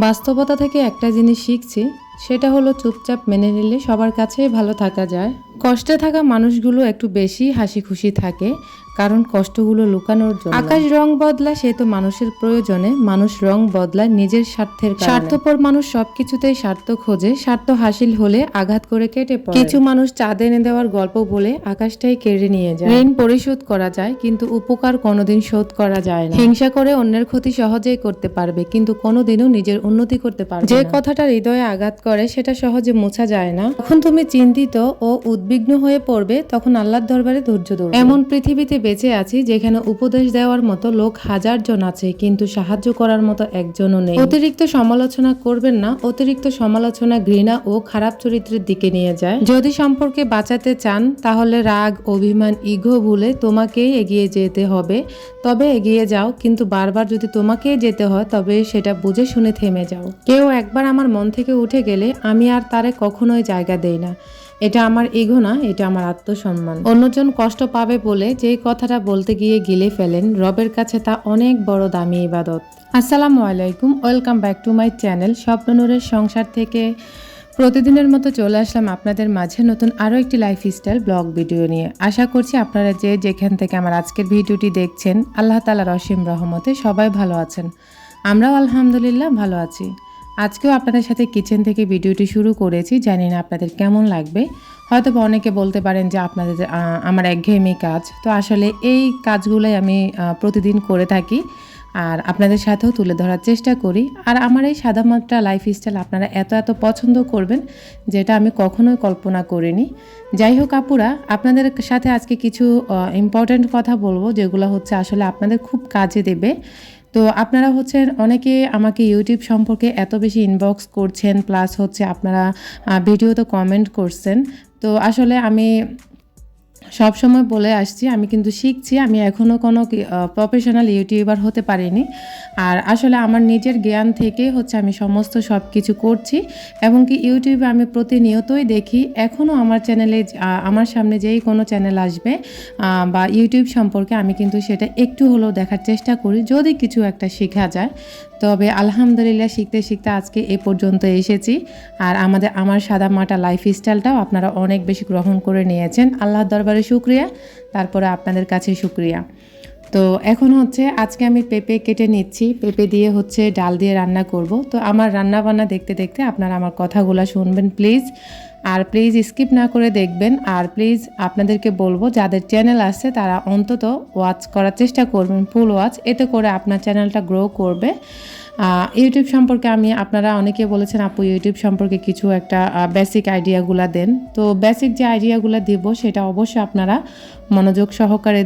বাস্তবতা থেকে একটা জিনিস শিখছি সেটা হলো চুপচাপ মেনে নিলে সবার কাছেই ভালো থাকা যায়। কষ্টে থাকা মানুষগুলো একটু বেশি হাসি খুশি থাকে কারণ কষ্টগুলো লুকানোর জন্য। আকাশ রং বদলা সে তো মানুষের প্রয়োজনে। মানুষ রং বদলায় নিজের স্বার্থের স্বার্থপর মানুষ সবকিছুতেই স্বার্থ খোঁজে। স্বার্থ হাসিল হলে আঘাত করে কেটে পড়ে। কিছু মানুষ চাঁদ এনে দেওয়ার গল্প বলে আকাশটাই কেড়ে নিয়ে যায়। ঋণ পরিশোধ করা যায় কিন্তু উপকার কোনোদিন শোধ করা যায় না। হিংসা করে অন্যের ক্ষতি সহজেই করতে পারবে কিন্তু কোনোদিনও নিজের উন্নতি করতে পারবে যে কথাটা হৃদয়ে আঘাত করে সেটা সহজে মোছা যায় না। যখন তুমি চিন্তিত ও উদ্বিগ্ন হয়ে পড়বে, তখন আল্লাহর দরবারে ধৈর্য ধরবে। এমন পৃথিবীতে বেঁচে আছি যেখানে উপদেশ দেওয়ার মতো লোক হাজার জন আছে, কিন্তু সাহায্য করার মতো একজনও নেই। অতিরিক্ত সমালোচনা করবেন না, অতিরিক্ত সমালোচনা ঘৃণা ও খারাপ চরিত্রের দিকে নিয়ে যায়। যদি সম্পর্কে বাঁচাতে চান, তাহলে রাগ, অভিমান, ইগো ভুলে তোমাকেই এগিয়ে যেতে হবে। তবে এগিয়ে যাও, কিন্তু বারবার যদি তোমাকেই যেতে হয়, তবে সেটা বুঝে শুনে থেমে যাও। কেউ একবার আমার মন থেকে উঠে গেলে আমি আর তারে কখনোই জায়গা দেই না। এটা আমার ইগো না, এটা আমার আত্মসম্মান। অন্যজন কষ্ট পাবে বলে যেই কথাটা বলতে গিয়ে গিলে ফেলেন, রবের কাছে তা অনেক বড় দামি ইবাদত। আসসালামু আলাইকুম, welcome back to my channel স্বপ্ননুরের সংসার থেকে। প্রতিদিনের মতো চলে আসলাম আপনাদের মাঝে নতুন আরও একটি লাইফস্টাইল ব্লগ ভিডিও নিয়ে। আশা করছি আপনারা যে যেখান থেকে আমার আজকের ভিডিওটি দেখছেন, আল্লাহ তালার অসীম রহমতে সবাই ভালো আছেন। আমরাও আলহামদুলিল্লাহ ভালো আছি। আজকেও আপনাদের সাথে কিচেন থেকে ভিডিওটি শুরু করেছি, জানি না আপনাদের কেমন লাগবে। হয়তো অনেকে বলতে পারেন যে আপনাদের আমার একঘেয়েমি কাজ। তো আসলে এই কাজগুলোই আমি প্রতিদিন করে থাকি আর আপনাদের সাথেও তুলে ধরার চেষ্টা করি। আর আমার এই সাদামাত্রা লাইফস্টাইল আপনারা এত এত পছন্দ করবেন, যেটা আমি কখনোই কল্পনা করিনি। যাই হোক আপুরা, আপনাদের সাথে আজকে কিছু ইম্পর্ট্যান্ট কথা বলব, যেগুলো হচ্ছে আসলে আপনাদের খুব কাজে দেবে। তো আপনারা হচ্ছেন অনেকে আমাকে ইউটিউব সম্পর্কে এত বেশি ইনবক্স করছেন প্লাস হচ্ছে আপনারা ভিডিওতে কমেন্ট করছেন। তো আসলে আমি সব সময় বলে আসছি, আমি কিন্তু শিখছি, আমি এখনও কোনো প্রফেশনাল ইউটিউবার হতে পারিনি। আর আসলে আমার নিজের জ্ঞান থেকে হচ্ছে আমি সমস্ত সব কিছু করছি এবং কি ইউটিউবে আমি প্রতিনিয়তই দেখি এখনও আমার চ্যানেলে আমার সামনে যেই কোনো চ্যানেল আসবে বা ইউটিউব সম্পর্কে আমি কিন্তু সেটা একটু হলেও দেখার চেষ্টা করি, যদি কিছু একটা শেখা যায়। তবে আলহামদুলিল্লাহ শিখতে শিখতে আজকে এ পর্যন্ত এসেছি। আর আমাদের আমার সাদা মাটা লাইফ স্টাইলটাও আপনারা অনেক বেশি গ্রহণ করে নিয়েছেন। আল্লাহর দরবারে শুক্রিয়া, তারপরে আপনাদের কাছে শুক্রিয়া। তো এখন হচ্ছে আজকে আমি পেঁপে কেটে নিচ্ছি। পেঁপে দিয়ে হচ্ছে ডাল দিয়ে রান্না করব। তো আমার রান্না বান্না দেখতে দেখতে আপনারা আমার কথাগুলো শুনবেন, প্লিজ। আর প্লিজ স্কিপ না করে দেখবেন। আর প্লিজ আপনাদেরকে বলব, যাদের চ্যানেল আছে তারা অন্তত ওয়াচ করার চেষ্টা করবেন, ফুল ওয়াচ। এতে করে আপনার চ্যানেলটা গ্রো করবে। ইউটিউব সম্পর্কে আমি, আপনারা অনেকে বলেছেন, আপু ইউটিউব সম্পর্কে কিছু একটা বেসিক আইডিয়াগুলো দেন। তো বেসিক যে আইডিয়াগুলো দিব, সেটা অবশ্যই আপনারা মনোযোগ সহকারে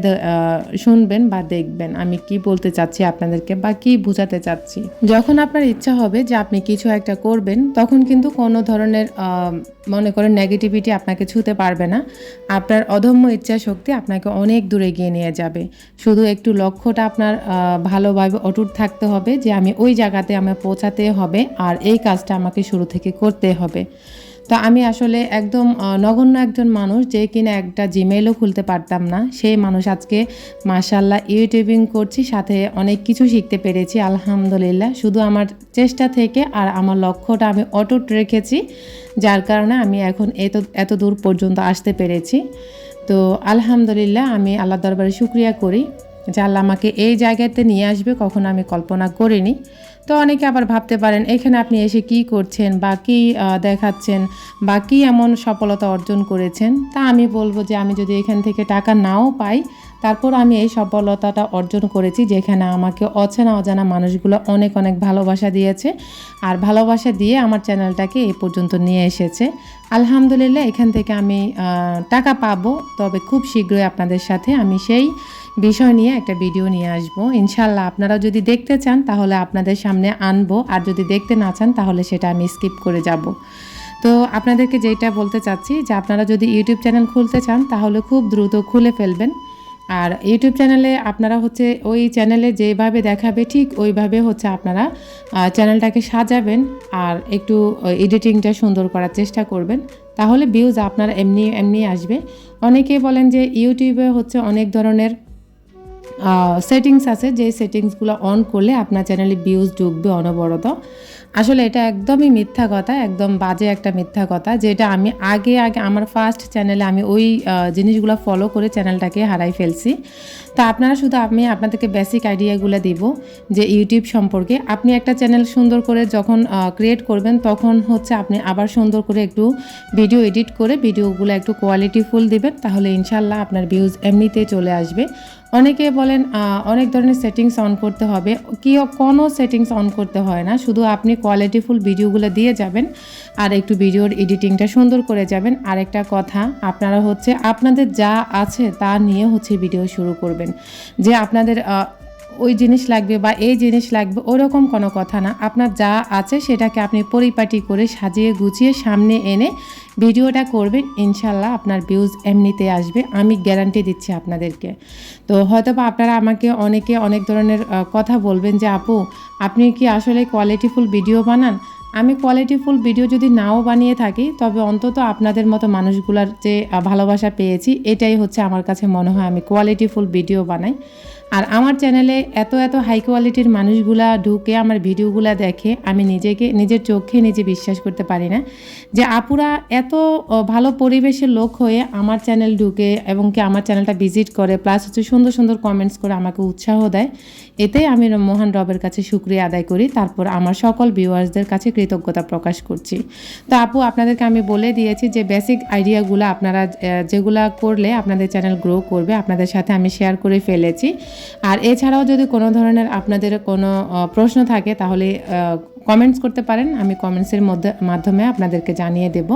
শুনবেন বা দেখবেন। আমি কি বলতে চাচ্ছি আপনাদেরকে বা কি বোঝাতে চাচ্ছি। যখন আপনার ইচ্ছা হবে যে আপনি কিছু একটা করবেন, তখন কিন্তু কোনো ধরনের মনে করেন নেগেটিভিটি আপনাকে ছুতে পারবে না। আপনার অদম্য ইচ্ছা শক্তি আপনাকে অনেক দূরে এগিয়ে নিয়ে যাবে। শুধু একটু লক্ষ্যটা আপনার ভালোভাবে অটুট থাকতে হবে যে আমি ওই জায়গাতে আমার পৌঁছাতে হবে আর এই কাজটা আমাকে শুরু থেকে করতে হবে। তো আমি আসলে একদম নগণ্য একজন মানুষ যে কিনা একটা জিমেইলও খুলতে পারতাম না। সেই মানুষ আজকে মাশাল্লাহ ইউটিউবিং করছি, সাথে অনেক কিছু শিখতে পেরেছি, আলহামদুলিল্লাহ। শুধু আমার চেষ্টা থেকে আর আমার লক্ষ্যটা আমি অটুট রেখেছি, যার কারণে আমি এখন এত এত দূর পর্যন্ত আসতে পেরেছি। তো আলহামদুলিল্লাহ আমি আল্লাহ দরবারে শুক্রিয়া করি। যে আল্লাহ আমাকে এই জায়গাতে নিয়ে আসবে, কখনো আমি কল্পনা করিনি। তো অনেকে আবার ভাবতে পারেন, এখানে আপনি এসে কি করছেন বা কী দেখাচ্ছেন বা কী এমন সফলতা অর্জন করেছেন? তা আমি বলব যে আমি যদি এখান থেকে টাকা নাও পাই তারপর আমি এই সফলতাটা অর্জন করেছি যেখানে আমাকে অচেনা অজানা মানুষগুলো অনেক অনেক ভালোবাসা দিয়েছে। আর ভালোবাসা দিয়ে আমার চ্যানেলটাকে এ পর্যন্ত নিয়ে এসেছে। আলহামদুলিল্লাহ, এখান থেকে আমি টাকা পাবো। তবে খুব শীঘ্রই আপনাদের সাথে আমি সেই বিষয় নিয়ে একটা ভিডিও নিয়ে আসব। ইনশাল্লাহ আপনারা যদি দেখতে চান, তাহলে আপনাদের সামনে আনব। আর যদি দেখতে না চান, তাহলে সেটা আমি স্কিপ করে যাব। তো আপনাদেরকে যেটা বলতে চাচ্ছি, যে আপনারা যদি ইউটিউব চ্যানেল খুলতে চান, তাহলে খুব দ্রুত খুলে ফেলবেন। আর ইউটিউব চ্যানেলে আপনারা হচ্ছে ওই চ্যানেলে যেভাবে দেখাবে ঠিক ওইভাবে হচ্ছে আপনারা চ্যানেলটাকে সাজাবেন আর একটু এডিটিংটা সুন্দর করার চেষ্টা করবেন। তাহলে ভিউজ আপনার এমনি এমনি আসবে। অনেকে বলেন যে ইউটিউবে হচ্ছে অনেক ধরনের সেটিংস আছে। যে সেটিংসগুলো অন করলে আপনার চ্যানেলে ভিউজ ঢুকবে অনবরত। আসলে এটা একদমই মিথ্যা কথা, একদম বাজে একটা মিথ্যা কথা, যেটা আমি আগে আগে আমার ফার্স্ট চ্যানেলে আমি ওই জিনিসগুলো ফলো করে চ্যানেলটাকে হারাই ফেলছি। তা আপনারা শুধু আমি আপনাদেরকে বেসিক আইডিয়াগুলো দিব যে ইউটিউব সম্পর্কে। আপনি একটা চ্যানেল সুন্দর করে যখন ক্রিয়েট করবেন, তখন হচ্ছে আপনি আবার সুন্দর করে একটু ভিডিও এডিট করে ভিডিওগুলো একটু কোয়ালিটিফুল দিবেন, তাহলে ইনশাল্লাহ আপনার ভিউজ এমনিতেই চলে আসবে। অনেকে বলেন অনেক ধরনের সেটিংস অন করতে হবে। কি, কোনো সেটিংস অন করতে হয় না। শুধু আপনি কোয়ালিটিফুল ভিডিওগুলো দিয়ে যাবেন আর একটু ভিডিওর এডিটিংটা সুন্দর করে যাবেন। আর একটা কথা, আপনারা হচ্ছে আপনাদের যা আছে তা নিয়ে হচ্ছে ভিডিও শুরু করবেন। যে আপনাদের ওই জিনিস লাগবে বা এই জিনিস লাগবে, ওরকম কোনো কথা না। আপনার যা আছে সেটাকে আপনি পরিপাটি করে সাজিয়ে গুছিয়ে সামনে এনে ভিডিওটা করবেন, ইনশাল্লাহ আপনার ভিউজ এমনিতে আসবে। আমি গ্যারান্টি দিচ্ছি আপনাদেরকে। তো হয়তো বা আপনারা আমাকে অনেকে অনেক ধরনের কথা বলবেন যে, আপু, আপনি কি আসলে কোয়ালিটিফুল ভিডিও বানান? আমি কোয়ালিটিফুল ভিডিও যদি নাও বানিয়ে থাকি, তবে অন্তত আপনাদের মতো মানুষগুলার যে ভালোবাসা পেয়েছি, এটাই হচ্ছে আমার কাছে মনে হয় আমি কোয়ালিটিফুল ভিডিও বানাই। আর আমার চ্যানেলে এত এত হাই কোয়ালিটির মানুষগুলা ঢুকে আমার ভিডিওগুলা দেখে আমি নিজেকে, নিজের চোখে নিজে বিশ্বাস করতে পারি না। যে আপুরা এত ভালো পরিবেশের লোক হয়ে আমার চ্যানেল ঢুকে এবং কি আমার চ্যানেলটা ভিজিট করে প্লাস হচ্ছে সুন্দর সুন্দর কমেন্টস করে আমাকে উৎসাহ দেয়, এতে আমি মহান রবের কাছে শুক্রিয়া আদায় করি। তারপর আমার সকল ভিউয়ার্সদের কাছে কৃতজ্ঞতা প্রকাশ করছি। তো আপু, আপনাদেরকে আমি বলে দিয়েছি যে বেসিক আইডিয়াগুলো আপনারা যেগুলা করলে আপনাদের চ্যানেল গ্রো করবে, আপনাদের সাথে আমি শেয়ার করে ফেলেছি। আর এছাড়াও যদি কোনো ধরনের আপনাদের কোনো প্রশ্ন থাকে তাহলে কমেন্টস করতে পারেন, আমি কমেন্টসের মধ্যে, মাধ্যমে আপনাদেরকে জানিয়ে দেব।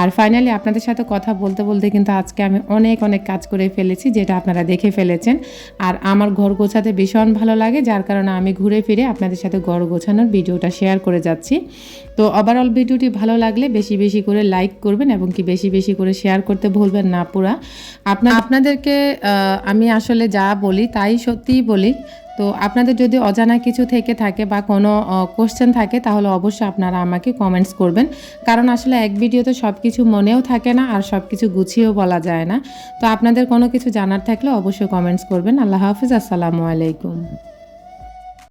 আর ফাইনালি আপনাদের সাথে কথা বলতে বলতে কিন্তু আজকে আমি অনেক অনেক কাজ করে ফেলেছি, যেটা আপনারা দেখে ফেলেছেন। আর আমার ঘর গোছাতে ভীষণ ভালো লাগে, যার কারণে আমি ঘুরে ফিরে আপনাদের সাথে ঘর গোছানোর ভিডিওটা শেয়ার করে যাচ্ছি। তো ওভারঅল ভিডিওটি ভালো লাগলে বেশি বেশি করে লাইক করবেন এবং কি বেশি বেশি করে শেয়ার করতে ভুলবেন না পুরা। আপনার আপনাদেরকে আমি আসলে যা বলি তাই সত্যিই বলি তো আপনাদের যদি অজানা কিছু থেকে থাকে বা কোনো কোশ্চেন থাকে, তাহলে অবশ্যই আপনারা আমাকে কমেন্টস করবেন। কারণ আসলে এক ভিডিওতে সব কিছু মনেও থাকে না আর সব কিছু গুছিয়েও বলা যায় না। তো আপনাদের কোনো কিছু জানার থাকলে অবশ্যই কমেন্টস করবেন। আল্লাহ হাফিজ, আসসালামু আলাইকুম।